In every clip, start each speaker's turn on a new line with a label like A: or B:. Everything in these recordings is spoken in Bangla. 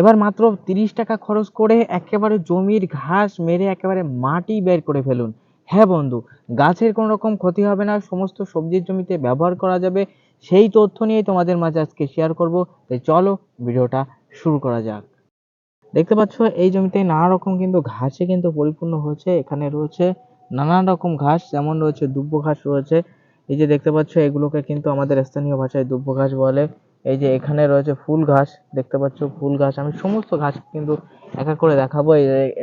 A: এবার মাত্র তিরিশ টাকা খরচ করে একেবারে জমির ঘাস মেরে একেবারে মাটি বের করে ফেলুন। হ্যাঁ বন্ধু, গাছের কোনো রকম ক্ষতি হবে না, সমস্ত সবজির জমিতে ব্যবহার করা যাবে। সেই তথ্য নিয়ে তোমাদের মাঝে আজকে শেয়ার করব। তাই চলো ভিডিওটা শুরু করা যাক। দেখতে পাচ্ছ, এই জমিতে নানা রকম কিন্তু ঘাসে কিন্তু পরিপূর্ণ হয়েছে। এখানে রয়েছে নানান রকম ঘাস, যেমন রয়েছে দুব্ব ঘাস রয়েছে। এই যে দেখতে পাচ্ছ, এগুলোকে কিন্তু আমাদের স্থানীয় ভাষায় দুব্ব ঘাস বলে। এই যে এখানে রয়েছে ফুল ঘাস, দেখতে পাচ্ছ ফুল ঘাস। আমি সমস্ত ঘাস কিন্তু এক এক করে দেখাবো।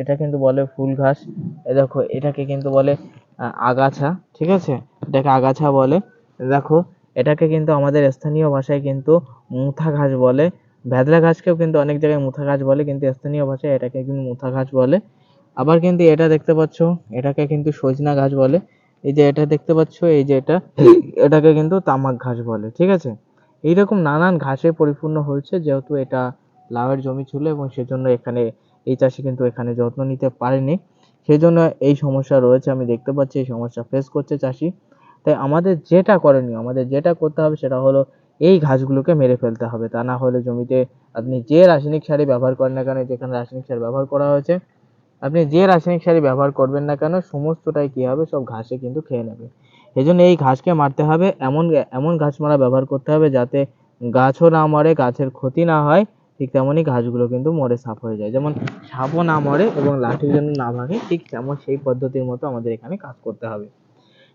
A: এটা কিন্তু বলে ফুল ঘাস। দেখো, এটাকে কিন্তু বলে আগাছা, ঠিক আছে? এটাকে আগাছা বলে। দেখো, এটাকে কিন্তু আমাদের স্থানীয় ভাষায় কিন্তু মুথা ঘাস বলে। ভেদলা ঘাসকেও কিন্তু অনেক জায়গায় মুথা ঘাস বলে, কিন্তু স্থানীয় ভাষায় এটাকে কিন্তু মুথা ঘাস বলে। আবার কিন্তু এটা দেখতে পাচ্ছ, এটাকে কিন্তু সজনা ঘাস বলে। এই যে এটা দেখতে পাচ্ছ, এই যে এটা, এটাকে কিন্তু তামাক ঘাস বলে, ঠিক আছে? এইরকম নানান ঘাসে পরিপূর্ণ হয়েছে, যেহেতু এটা লাউয়ের জমি ছিল এবং সেজন্য এখানে এই চাষি কিন্তু এখানে যত্ন নিতে পারেনি। সেই জন্য এই সমস্যা রয়েছে, আমি দেখতে পাচ্ছি এই সমস্যা ফেস করছে চাষি। তাই আমাদের যেটা করণীয়, আমাদের যেটা করতে হবে সেটা হলো এই ঘাসগুলোকে মেরে ফেলতে হবে। তা না হলে জমিতে আপনি যে রাসায়নিক সারই ব্যবহার করেন না কেন যেখানে রাসায়নিক সার ব্যবহার করা হয়েছে, আপনি যে রাসায়নিক সারই ব্যবহার করবেন না কেন, সমস্তটাই কী হবে? সব ঘাসে কিন্তু খেয়ে নেবে। এই জন্য এই ঘাসকে মারতে হবে। এমন এমন ঘাস মারা ব্যবহার করতে হবে যাতে গাছও না মরে, গাছের ক্ষতি না হয়। ঠিক তেমনই ঘাসগুলো কিন্তু মরে, সাফ হয়ে যায়। যেমন সাপও না মরে এবং লাঠির জন্য না ভাঙে, ঠিক তেমন সেই পদ্ধতির মতো আমাদের এখানে কাজ করতে হবে।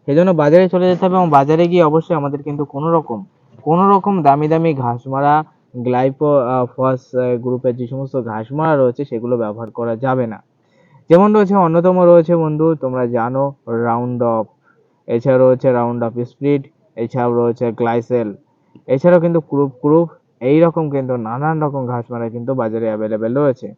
A: সেই জন্য বাজারে চলে যেতে হবে এবং বাজারে গিয়ে অবশ্যই আমাদের কিন্তু কোনো রকম কোনো রকম দামি দামি ঘাস মারা, গ্লাইপো ফস গ্রুপের যে সমস্ত ঘাস মারা রয়েছে, সেগুলো ব্যবহার করা যাবে না। যেমন রয়েছে, অন্যতম রয়েছে বন্ধু, তোমরা জানো, রাউন্ড অফ এছাড়া রয়েছে রাউন্ড অফ স্পিড এছাড়াও রয়েছে গ্লাইসেল এছাড়াও কিন্তু ক্রুপ ক্রুপ এই রকম কিন্তু নানান রকম ঘাস মারা কিন্তু বাজারে অ্যাভেলেবেল রয়েছে।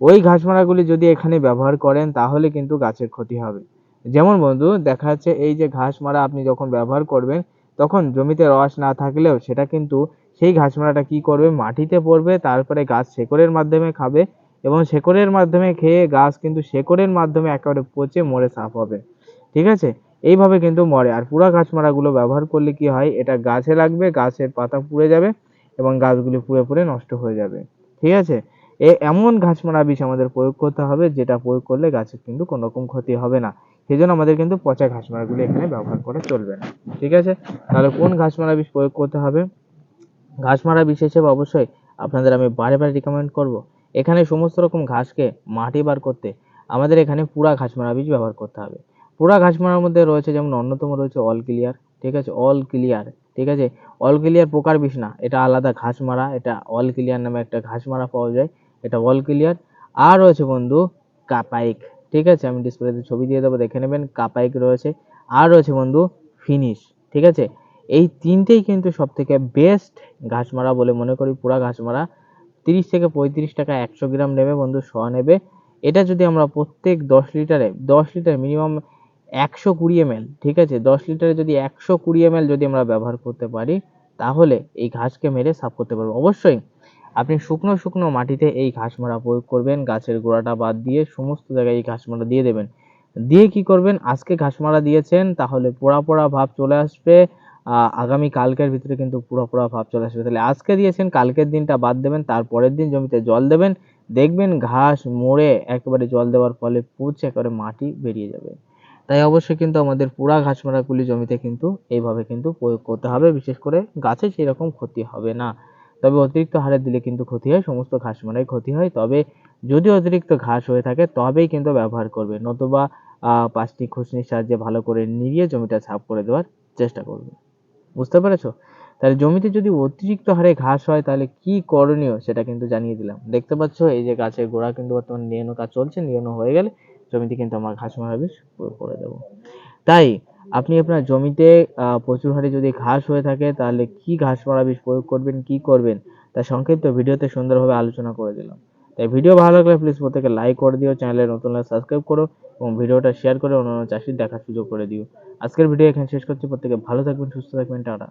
A: ওই ঘাস মারাগুলি যদি এখানে ব্যবহার করেন, তাহলে কিন্তু গাছের ক্ষতি হবে। যেমন বন্ধু, দেখা যাচ্ছে এই যে ঘাস মারা আপনি যখন ব্যবহার করবেন, তখন জমিতে রস না থাকলেও সেটা কিন্তু সেই ঘাস মারাটা কি করবে? মাটিতে পড়বে, তারপরে গাছ শেকড়ের মাধ্যমে খাবে এবং শেকড়ের মাধ্যমে খেয়ে গাছ কিন্তু শেকড়ের মাধ্যমে একেবারে পচে মরে সাফ হবে। ঠিক আছে? এইভাবে কিন্তু মরে। আর পুরা ঘাস মারাগুলো ব্যবহার করলে কি হয়? এটা গাছে লাগবে, গাছের পাতা পুড়ে যাবে এবং গাছগুলি পুড়ে পুড়ে নষ্ট হয়ে যাবে। ঠিক আছে? এ এমন ঘাস মারা বিষ আমাদের প্রয়োগ করতে হবে, যেটা প্রয়োগ করলে গাছের কিন্তু কোনো রকম ক্ষতি হবে না। সেই জন্য আমাদের কিন্তু পচা ঘাস মারাগুলো এখানে ব্যবহার করা চলবে না। ঠিক আছে? তাহলে কোন ঘাস মারা বিষ প্রয়োগ করতে হবে? ঘাস মারা বিষ হিসেবে অবশ্যই আপনাদের আমি বারে বারে রিকমেন্ড করব। এখানে সমস্ত রকম ঘাসকে মাটি বার করতে আমাদের এখানে পুরা ঘাস মারা বীজ ব্যবহার করতে হবে। পুরা ঘাস মারার মধ্যে রয়েছে, যেমন অন্যতম রয়েছে অল ক্লিয়ার ঠিক আছে? অল ক্লিয়ার ঠিক আছে? অল ক্লিয়ার পোকার বিষ না, এটা আলাদা ঘাস মারা, এটা অল ক্লিয়ার নামে একটা ঘাস মারা পাওয়া যায়, এটা অল ক্লিয়ার আর রয়েছে বন্ধু, কাপাইক, ঠিক আছে? আমি ডিসপ্লেতে ছবি দিয়ে দেবো, দেখে নেবেন, কাপাইক রয়েছে। আর রয়েছে বন্ধু ফিনিশ ঠিক আছে? এই তিনটেই কিন্তু সব থেকে বেস্ট ঘাস মারা বলে মনে করি, পুরা ঘাস মারা। তিরিশ থেকে পঁয়ত্রিশ টাকা একশো গ্রাম নেবে বন্ধু, শ নেবে। এটা যদি আমরা প্রত্যেক দশ লিটারে, দশ লিটার মিনিমাম একশো কুড়ি এমএল ঠিক আছে? দশ লিটারে যদি একশো কুড়ি এমএল যদি আমরা ব্যবহার করতে পারি, তাহলে এই ঘাসকে মেরে সাফ করতে পারব। অবশ্যই আপনি শুকনো শুকনো মাটিতে এই ঘাস মারা প্রয়োগ করবেন, গাছের গোড়াটা বাদ দিয়ে সমস্ত জায়গায় এই ঘাস মারা দিয়ে দেবেন। দিয়ে কি করবেন? আজকে ঘাস মারা দিয়েছেন, তাহলে পোড়া পোড়া ভাব চলে আসবে। আগামী কালকের ভিতরে কিন্তু পুরো পুরো ভাব চলে আসবে। তাহলে আজকে দিয়েছেন, কালকের দিনটা বাদ দেবেন, তারপরের দিন জমিতে জল দেবেন। দেখবেন ঘাস মরে একেবারে জল দেওয়ার ফলে পচে, একেবারে মাটি বেরিয়ে যাবে। তাই অবশ্যই কিন্তু আমাদের পুরা ঘাস মারাগুলি জমিতে কিন্তু এইভাবে কিন্তু প্রয়োগ করতে হবে। বিশেষ করে গাছে সেই রকম ক্ষতি হবে না। তবে অতিরিক্ত হারে দিলে কিন্তু ক্ষতি হয়, সমস্ত ঘাস মারাই ক্ষতি হয়। তবে যদি অতিরিক্ত ঘাস হয়ে থাকে, তবেই কিন্তু ব্যবহার করবে। নতুবা পাঁচটি খুসনির সাহায্যে ভালো করে নিড়িয়ে জমিটা সাফ করে দেওয়ার চেষ্টা করবে। বুঝতে পেরেছ? তাহলে জমিতে যদি অতিরিক্ত হারে ঘাস হয়, তাহলে কি করণীয় সেটা কিন্তু জানিয়ে দিলাম। দেখতে পাচ্ছ, এই যে গাছের গোড়া কিন্তু বর্তমানে নিয়নো কাজ চলছে নিয়নো হয়ে গেলে জমিতে কিন্তু আমরা ঘাস মারা বিষ প্রয়োগ করে দেবো। তাই আপনি আপনার জমিতে প্রচুর হারে যদি ঘাস হয়ে থাকে, তাহলে কি ঘাস মারা বিষ প্রয়োগ করবেন, কি করবেন, তা সংক্ষিপ্ত ভিডিওতে সুন্দরভাবে আলোচনা করে দিলাম। তাই ভিডিও ভালো লাগলে প্লিজ প্রত্যেকে লাইক করে দিও চ্যানেলে নতুন সাবস্ক্রাইব করো এবং ভিডিওটা শেয়ার করে অন্যান্য চাষির দেখার সুযোগ করে দিও। আজকের ভিডিও এখানে শেষ করছি, প্রত্যেকে ভালো থাকবেন, সুস্থ থাকবেন, টাটা।